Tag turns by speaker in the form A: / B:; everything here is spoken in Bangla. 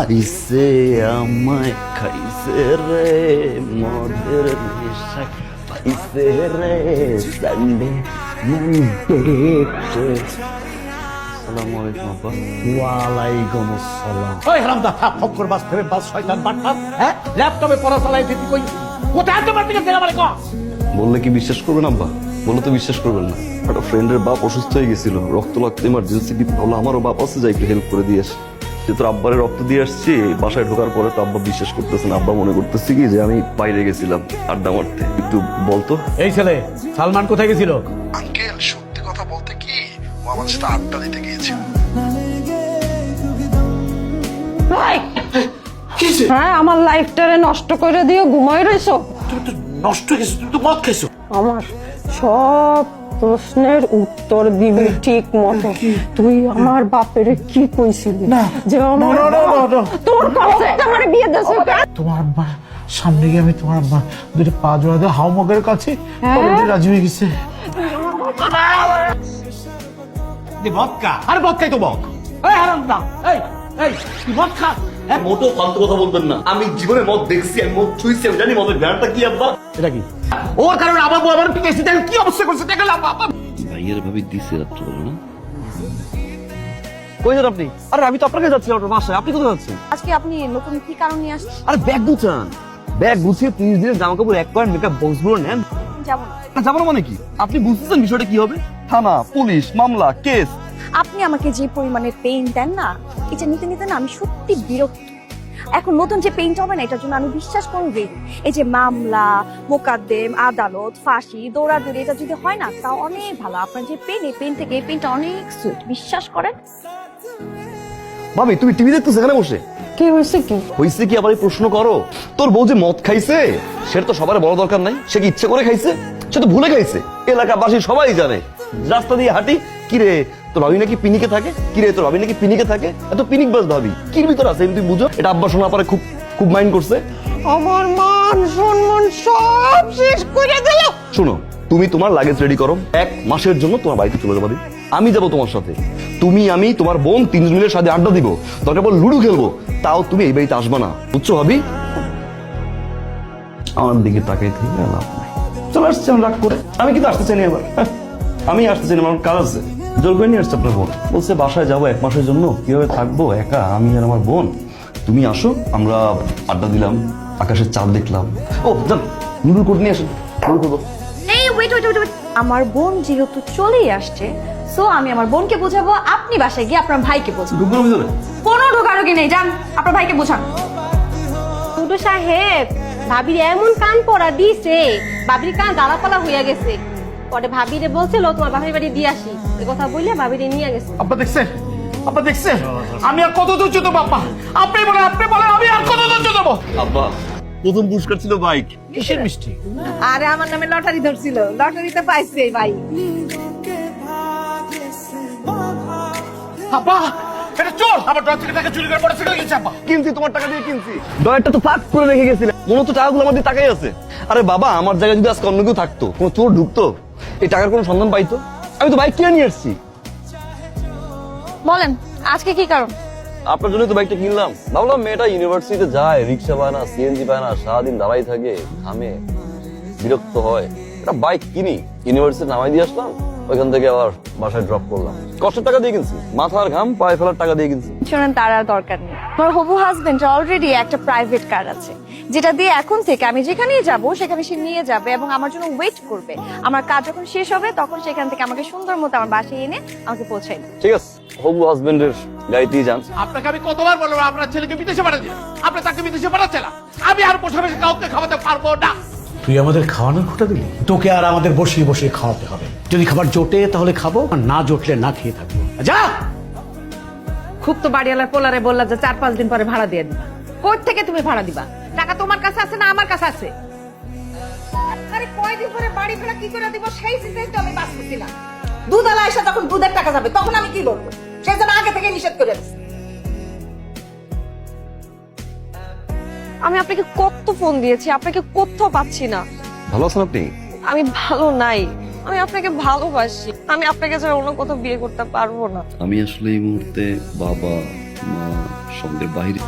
A: আইসে আমায় খাইছে রে মদের নেশায় পাইছে রে সানডে মানডে আসসালামু আলাইকুম আব্বা।
B: ওয়ালাইকুম আসসালাম। ওই হারামদা থাপ ফক্কর বাস ফেরে বাস শয়তান বাটপাত হ্যাঁ? ল্যাপটপে পড়া চালাই দিতি কই? কোথায় তোমার দিকে দেনা মানে কস
A: বললে কি বিশ্বাস করবেন আব্বা? বললে তো বিশ্বাস করবেন না। একটা ফ্রেন্ডের বাপ অসুস্থ হয়ে গেছিল রক্ত লাগতো ইমার্জেন্সি ভাবলো আমারও বাপ আছে যাই একটু হেল্প করে দিয়ে আসি। যে তোর আব্বারে রক্ত দিয়ে আসছি বাসায় ঢোকার পরে তো আব্বা বিশ্বাস করতেছে না আব্বা মনে করতেছে কি যে আমি বাইরে গেছিলাম আড্ডা মারতে। একটু বলতো
B: এই ছেলে সালমান কোথায় গেছিল?
C: আঙ্কেল সত্যি কথা বলতে কি ও আমার সাথে আড্ডা দিতে গিয়েছিল।
D: হ্যাঁ আমার লাইফটারে নষ্ট করে দিয়ে ঘুমাই রইছো?
B: তুমি তো নষ্ট হয়ে গেছো তুমি তো মদ খেয়েছো
D: আমার সব প্রশ্নের উত্তর দিবি ঠিক মতো। তুই আমার বাপের কি কইছিলি?
B: না।
D: যে আমার। তোর কাছে আমার বিয়ে দেশে
B: তোমার সামনে গিয়ে আমি তোমার দুটো পা জোড়া দিয়ে হাওমগের কাছে রাজি হয়ে গেছে। বদকা আরে বদকাই তো বক। এই হারামদা এই এই তুই মদ খা হ্যাঁ।
A: মোটো ফালতু কথা বলবেন না। আমি জীবনে মদ দেখছি আমি মদ ছুঁইছি আমি জানি মদের ব্যাপারটা কি আব্বা?
B: এটা কি? ওর কারণে আবার বউ আবার পিটাইছি দেখেন কি অবস্থা করছে দেখেন আব্বা
A: ভাইয়ের ভাবি দিছে না।
E: কই যান আপনি? আরে আমি তো আপনার কাছে যাচ্ছিলাম আপনার বাসায় আপনি কোথায় যাচ্ছেন?
F: আজকে আপনি নতুন কি কারণ নিয়ে আসছেন?
E: আরে ব্যাগ গুছান। ব্যাগ গুছিয়ে তিরিশ দিনের জামা কাপড় এক কয়েন মেকআপ বক্সগুলো নেন।
F: যেমন
E: না। যাব না মানে কি? আপনি বুঝতেছেন বিষয়টা কি হবে? থানা পুলিশ মামলা কেস।
F: আপনি আমাকে যে পরিমাণের পেইন দেন না এটা নিতে নিতে না আমি সত্যি বিরক্ত এখন নতুন যে পেইন্ট হবে না এটার জন্য আমি বিশ্বাস করবি এই যে মামলা মোকাদ্দেম আদালত ফাঁসি দৌড়াদৌড়ি এটা যদি হয় না তা অনেক ভালো। আপনার যে পেন এই পেন থেকে এই পেনটা অনেক সুইট বিশ্বাস করেন?
E: ভাবি তুমি টিভি দেখতেছো এখানে বসে?
D: কি হয়েছে কি?
E: হইছে কি? আবার এই প্রশ্ন করো। তোর বউ যে মদ খাইছে সেটা তো সবার বড় দরকার নাই। সে কি ইচ্ছে করে খাইছে? সে তো ভুলে খাইছে এলাকাবাসী সবাই জানে। রাস্তা দিয়ে হাঁটি। কিরে তোর ভাবি নাকি পিনিকে থাকে? কিরে তোর ভাবি নাকি পিনিকে থাকে? এত পিনিক বাস ভাবি। কির ভিতর আছে তুমি বুঝো? এটা আব্বা শোনা পরে খুব খুব মাইন্ড করছে।
D: আমার মান সম্মান সব শেষ করে দিল।
E: শোনো তুমি তোমার লাগেজ রেডি করো। এক মাসের জন্য তোমার বাড়িতে চলে যাব আমি যাব তোমার সাথে। তুমি আমি তোমার বোন তিনজন মিলে সাথে আড্ডা দিব। দরকার পর লুডু খেলব। তাও তুমি এই বাড়িতে আসবে না। বুঝছ ভাবি?
A: আমার দিকে তাকাই থেকে লাভ নাই
E: চলে আসছে আমি রাগ করে। আমি কিন্তু আসতে চাই না এবার আমি আসতে চাই না আমার কাজ আছে। জোর করে নিয়ে আসছে আপনার বোন। বলছে বাসায় যাব এক মাসের জন্য। কীভাবে থাকব? একা আমি আর আমার বোন। তুমি আসো আমরা আড্ডা দিলাম আকাশের চাঁদ দেখলাম। ও যান লুডু কোড নিয়ে আসেন। করব
F: আমার বোন যেহেতু চলেই আসছে সো আমি আমার বোনকে বোঝাবো আপনি বাসায় গিয়ে আপনার ভাইকে বোঝাবো
E: ঢুকবো না ভিতরে।
F: কোনো নেই যান আপনার ভাইকে বোঝান।
G: টুটু সাহেব ভাবির এমন কান পড়া দিছে ভাবির কান জ্বালাপালা হইয়া গেছে। পরে ভাবিরে বলছিল তোমার বাপের বাড়ি দিয়ে আসি। এ কথা বললে ভাবিরে নিয়ে গেছে।
B: আপা দেখছেন আপা দেখছেন আমি আর কত ধৈর্য দেবো আপা আপনি বলেন আপনি বলেন আমি আর কত ধৈর্য দেবো
A: আব্বা প্রথম পুরস্কার ছিল বাইক।
B: কিসের মিষ্টি?
H: আরে আমার নামে লটারি ধরছিল। লটারিতে পাইছে ভাই
B: আপা এটা চোর! আমার থেকে টাকা চুরি করে মোটরসাইকেল গেছে আপা
E: কিনছি তোমার টাকা দিয়ে কিনছি। ডয়ারটা তো ফাঁক করে রেখে গেছিলে। মনে হতো টাকাগুলো আমাদের টাকাই আছে। আরে বাবা আমার জায়গায় যদি আজকে অন্য কেউ থাকতো কোনো চোর ঢুকতো এই টাকার কোনো সন্ধান পাইতো আমি তো বাইক কিনে নিয়ে এসেছি।
F: বলেন আজকে কি কারণ?
E: আপনার জন্য তো বাইকটা কিনলাম। ভাবলাম মেয়েটা ইউনিভার্সিটিতে যায় রিক্সা পায় না সিএনজি পায় না সারাদিন দাঁড়াই থাকে থামে বিরক্ত হয়। একটা বাইক কিনি ইউনিভার্সিটি নামাই দিয়ে আসলাম ওইখান থেকে আবার বাসায় ড্রপ করলাম। কষ্টের টাকা দিয়ে কিনছি মাথার ঘাম পায়ে ফেলার টাকা দিয়ে কিনছি।
F: শোনেন তার আর দরকার নেই। আমার হবু হাজবেন্ড অলরেডি একটা প্রাইভেট কার আছে। যেটা দিয়ে এখন থেকে আমি যেখানেই যাব সেখানে সে নিয়ে যাবে এবং আমার জন্য ওয়েট করবে। আমার কাজ যখন শেষ হবে তখন সেখান থেকে আমাকে সুন্দর মতো আমার বাসায় এনে আমাকে পৌঁছাই
E: ঠিক আছে। হবু হাজবেন্ডের গাড়িতেই যান।
B: আপনাকে আমি কতবার বলব আপনার ছেলেকে বিদেশে পাঠাচ্ছি আপনি তাকে বিদেশে পাঠাচ্ছেন আমি আর বসে বসে কাউকে খাওয়াতে পারব না। তুই আমাদের খাওয়ানোর খোটা দিলি? তোকে আর আমাদের বসিয়ে বসিয়ে খাওয়াতে হবে। যদি খাবার জোটে তাহলে খাব আর না জোটলে না খেয়ে থাকব। যা!
H: খুব তো বাড়িওয়ালার পোলারে বললা যে চার পাঁচ দিন পরে ভাড়া দিয়ে দিবা। কোথ থেকে তুমি ভাড়া দিবা? টাকা তোমার কাছে আছে না আমার কাছে আছে? আরে কয়দিন পরে বাড়ি ভাড়া কি করে দিব? সেই চিন্তাই তো আমি বাঁচতেছিলাম দুধ আলা এসে যখন দুধের টাকা যাবে তখন আমি কি বলব? সেই জন্য আগে থেকে নিষেধ করে দিচ্ছি
D: আমি আপনাকে কত ফোন দিয়েছি আপনাকে কোথাও পাচ্ছি না।
E: ভালো আছেন আপনি?
D: আমি ভালো নাই। আমি আপনাকে ভালোবাসি। আমি আপনাকে ছাড়া অন্য কোথাও বিয়ে করতে পারব না।
A: আমি আসলে এই মুহূর্তে বাবা
E: মা সন্ধ্যের বাইরে